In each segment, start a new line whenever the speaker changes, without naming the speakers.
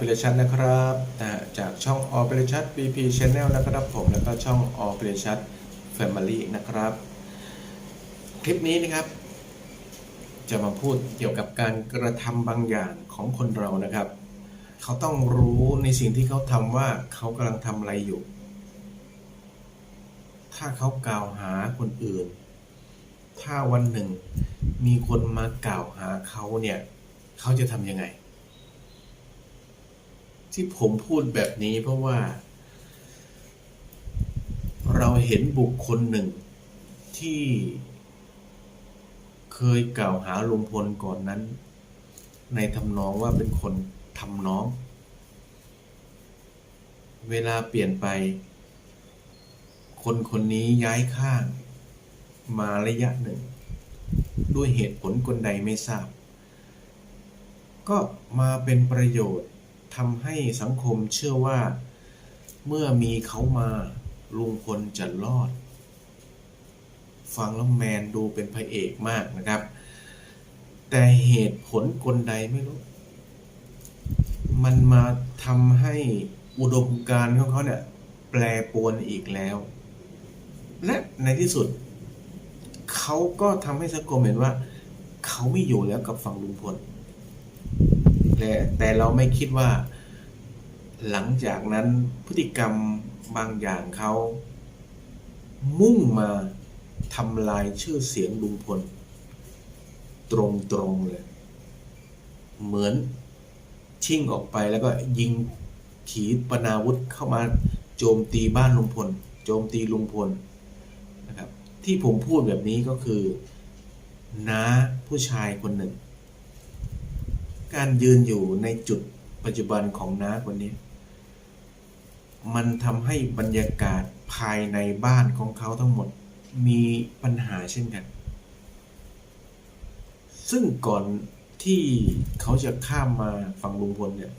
ผมนะครับผมอาจารชัดนะครับนะจากช่องออ p เ r ชัด BP Channel นะครับผมแล้วก็ช่องออ p เ r ชัด Family นะครับ คลิปนี้นะครับ จะมาพูดเกี่ยวกับการกระทำบางอย่างของคนเรานะครับ เขาต้องรู้ในสิ่งที่เขาทำว่าเขากำลังทำอะไรอยู่ ถ้าเขากล่าวหาคนอื่น ถ้าวันหนึ่งมีคนมากล่าวหาเขาเนี่ย เขาจะทำยังไง ที่ผมพูดแบบนี้เพราะว่า เราเห็นบุคคลหนึ่งที่เคยกล่าวหาลุงพลก่อนนั้น ในทำนองว่าเป็นคนทำน้อง เวลาเปลี่ยนไป คนคนนี้ย้ายข้าง มาระยะหนึ่ง ด้วยเหตุผลคนใดไม่ทราบ ก็มาเป็นประโยชน์ ทำให้สังคมเชื่อว่า เมื่อมีเขามาลุงพลจะรอด ฟังแล้วแมนดูเป็นพระเอกมากนะครับ แต่เหตุผลคนใดไม่รู้ มันมาทำให้อุดมการณ์ของเขาเนี่ยแปรปรวนอีกแล้ว และในที่สุด เขาก็ทำให้สังคมเห็นว่า เขาไม่อยู่แล้วกับฝั่งลุงพล แต่แต่เราไม่คิดว่า หลังจากนั้นพฤติกรรมบางอย่างเขามุ่งมาทำลายชื่อเสียงลุงพล ตรงๆเลย เหมือนชิ่งออกไปแล้วก็ยิงขีปนาวุธเข้ามาโจมตีบ้านลุงพล โจมตีลุงพลนะครับ ที่ผมพูดแบบนี้ก็คือน้าผู้ชายคนหนึ่ง การยืนอยู่ในจุดปัจจุบันของน้าคนนี้ มันทำให้บรรยากาศภายในบ้านของเขาทั้งหมดมีปัญหาเช่นกัน ซึ่งก่อนที่เขาจะข้ามมาฝั่งลุงพลเนี่ย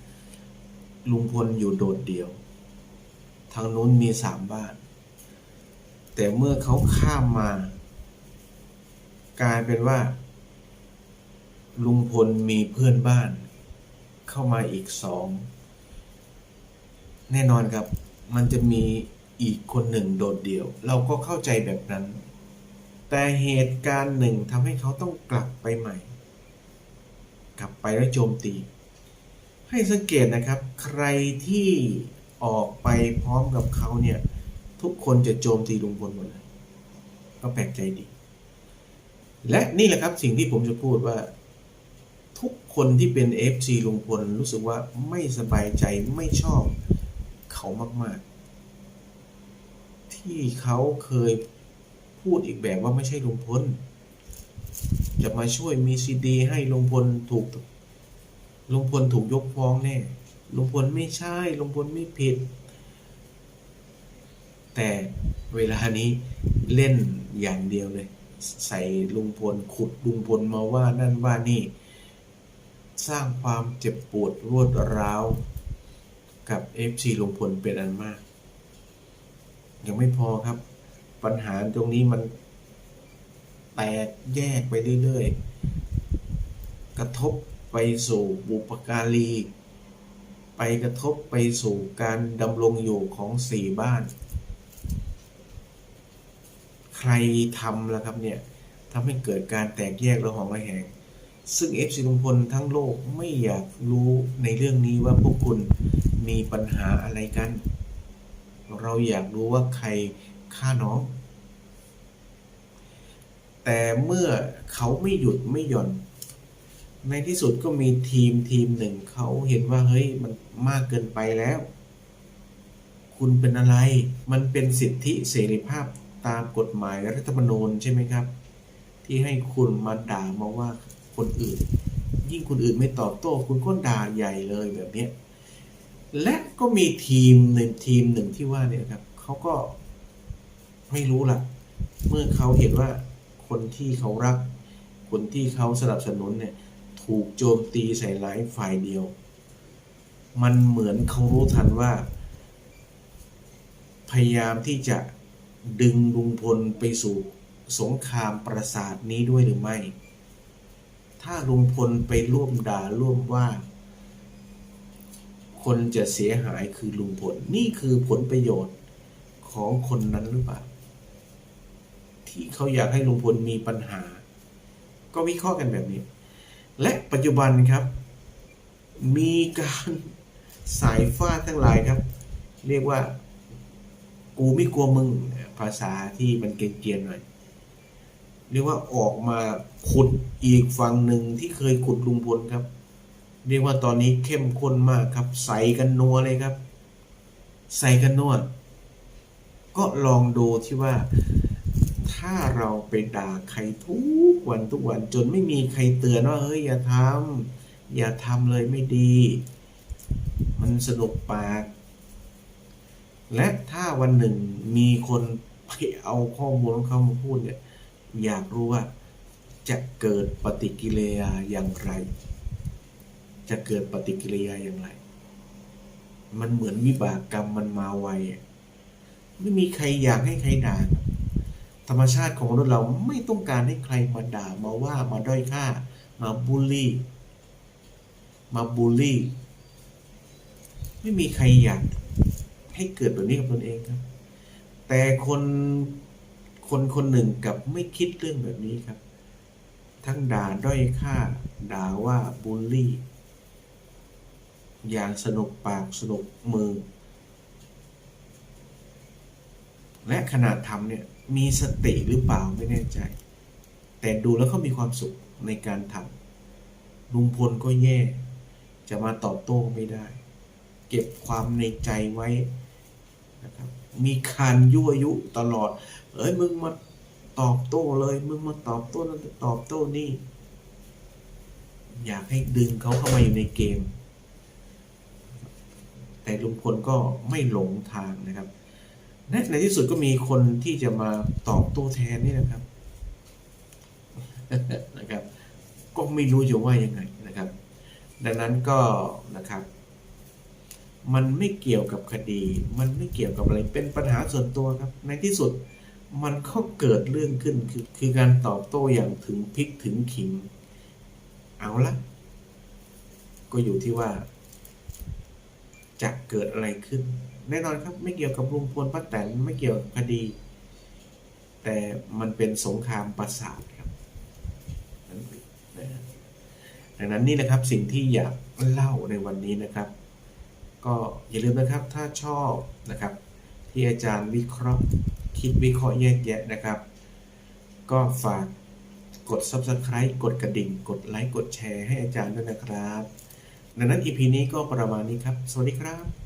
ลุงพลอยู่โดดเดี่ยว ทางนู้นมีสามบ้าน แต่เมื่อเขาข้ามมา กลายเป็นว่า ลุงพลมีเพื่อนบ้าน เข้ามาอีกสอง แน่นอนครับ มันจะมีอีกคนหนึ่งโดดเดี่ยว เราก็เข้าใจแบบนั้น แต่เหตุการณ์หนึ่งทำให้เขาต้องกลับไปใหม่ กลับไปแล้วโจมตี ให้สังเกตนะครับ ใครที่ออกไปพร้อมกับเขาเนี่ย ทุกคนจะโจมตีลุงพลหมดเลยก็แปลกใจดี และนี่แหละครับสิ่งที่ผมจะพูดว่า ทุกคนที่เป็น FC ลุงพลรู้สึกว่าไม่สบายใจไม่ชอบเขามาก ๆ ที่เขาเคยพูดอีกแบบว่าไม่ใช่ลุงพลจะมาช่วยมีซีดี ให้ลุงพลถูกลุงพลถูกยกฟ้องแน่ลุงพลไม่ใช่ลุงพลไม่ผิด แต่เวลานี้เล่นอย่างเดียวเลย ใส่ลุงพลขุดลุงพลมาว่านั่นว่านี่ สร้างความเจ็บปวดรวดร้าว กับ FC ลุงพลเป็นอันมาก ยังไม่พอครับ ปัญหาตรงนี้มัน แตกแยกไปเรื่อยๆ กระทบไปสู่บุปการี ไปกระทบไปสู่การดำรงอยู่ของสี่บ้าน ใครทำล่ะครับเนี่ยทำให้เกิดการแตกแยกระหองระแหง ซึ่งเอฟซีลุงพลทั้งโลกไม่อยากรู้ในเรื่องนี้ว่าพวกคุณมีปัญหาอะไรกัน เราอยากรู้ว่าใครฆ่าน้อง แต่เมื่อเขาไม่หยุดไม่หย่อน ในที่สุดก็มีทีมทีมหนึ่งเขาเห็นว่าเฮ้ยมันมากเกินไปแล้ว คุณเป็นอะไร มันเป็นสิทธิเสรีภาพตามกฎหมายรัฐธรรมนูญใช่ไหมครับ ที่ให้คุณมาด่ามาว่า คนอื่น ยิ่งคนอื่นไม่ตอบโต้ คุณก็ด่าใหญ่เลยแบบนี้และก็มีทีมหนึ่งทีมหนึ่งที่ว่าเนี่ยครับเขาก็ไม่รู้ละเมื่อเขาเห็นว่าคนที่เขารัก คนที่เขาสนับสนุนเนี่ยถูกโจมตีใส่ร้ายฝ่ายเดียว มันเหมือนเขารู้ทันว่า พยายามที่จะดึงลุงพลไปสู่สงครามประสาทนี้ด้วยหรือไม่ ถ้าลุงพลไปร่วมด่าร่วมว่า คนจะเสียหายคือลุงพล นี่คือผลประโยชน์ของคนนั้นหรือเปล่า ที่เขาอยากให้ลุงพลมีปัญหา ก็วิเคราะห์กันแบบนี้ และปัจจุบันครับ มีการสายฟาดทั้งหลายครับ เรียกว่า กูไม่กลัวมึง ภาษาที่มันเกรียนๆหน่อย เรียกว่าออกมาขุดอีกฝั่งหนึ่งที่เคยขุดลุงพลครับ เรียกว่าตอนนี้เข้มข้นมากครับ ใส่กันนัวเลยครับ ใส่กันนัวก็ลองดูที่ว่า ถ้าเราไปด่าใครทุกวันทุกวันจนไม่มีใครเตือนว่าเฮ้ยอย่าทำอย่าทำเลยไม่ดี มันสนุกปาก และถ้าวันหนึ่งมีคนไปเอาข้อมูลของเขามาพูดเนี่ย อยากรู้ว่าจะเกิดปฏิกิริยาอย่างไร จะเกิดปฏิกิริยาอย่างไร มันเหมือนวิบากกรรมมันมาไวไม่มีใครอยากให้ใครด่าธรรมชาติของมนุษย์เราไม่ต้องการให้ใครมาด่ามาว่ามาด้อยค่า มาบูลลี่ มาบูลลี่ ไม่มีใครอยากให้เกิดแบบนี้กับตนเองครับ แต่คน คนคนหนึ่งกับไม่คิดเรื่องแบบนี้ครับ ทั้งด่าด้อยค่า ด่าว่าบูลลี่ อย่างสนุกปากสนุกมือ และขนาดทำเนี่ยมีสติหรือเปล่าไม่แน่ใจ แต่ดูแล้วเขามีความสุขในการทำลุงพลก็แย่ จะมาตอบโต้ไม่ได้ เก็บความในใจไว้ นะครับมีการยั่วยุตลอด เอ้ยมึงมาตอบโต้เลย มึงมาตอบโต้นั่นตอบโต้นี่ อยากให้ดึงเขาเข้ามาอยู่ในเกม แต่ลุงพลก็ไม่หลงทางนะครับ ในที่สุดก็มีคนที่จะมาตอบโต้แทนนี่นะครับ นะครับ ก็ไม่รู้จะว่ายังไงนะครับ ดังนั้นก็นะครับ มันไม่เกี่ยวกับคดี มันไม่เกี่ยวกับอะไร เป็นปัญหาส่วนตัวครับ ในที่สุดมันก็เกิดเรื่องขึ้นคือคือการตอบโต้อย่างถึงพริกถึงขิง เอาละ ก็อยู่ที่ว่า จะเกิดอะไรขึ้น แน่นอนครับ ไม่เกี่ยวกับลุงพลป้าแตนไม่เกี่ยวกับคดี แต่มันเป็นสงครามประสาทครับดังนั้นนี่แหละครับสิ่งที่อยากเล่าในวันนี้นะครับ ก็อย่าลืมนะครับถ้าชอบนะครับ ที่อาจารย์วิเคราะห์คิดวิเคราะห์แยกแยะนะครับ ก็ฝากกด subscribe กดกระดิ่ง กดไลค์กดแชร์ให้อาจารย์ด้วยนะครับ ดังนั้น EP นี้ก็ประมาณนี้ครับ สวัสดีครับ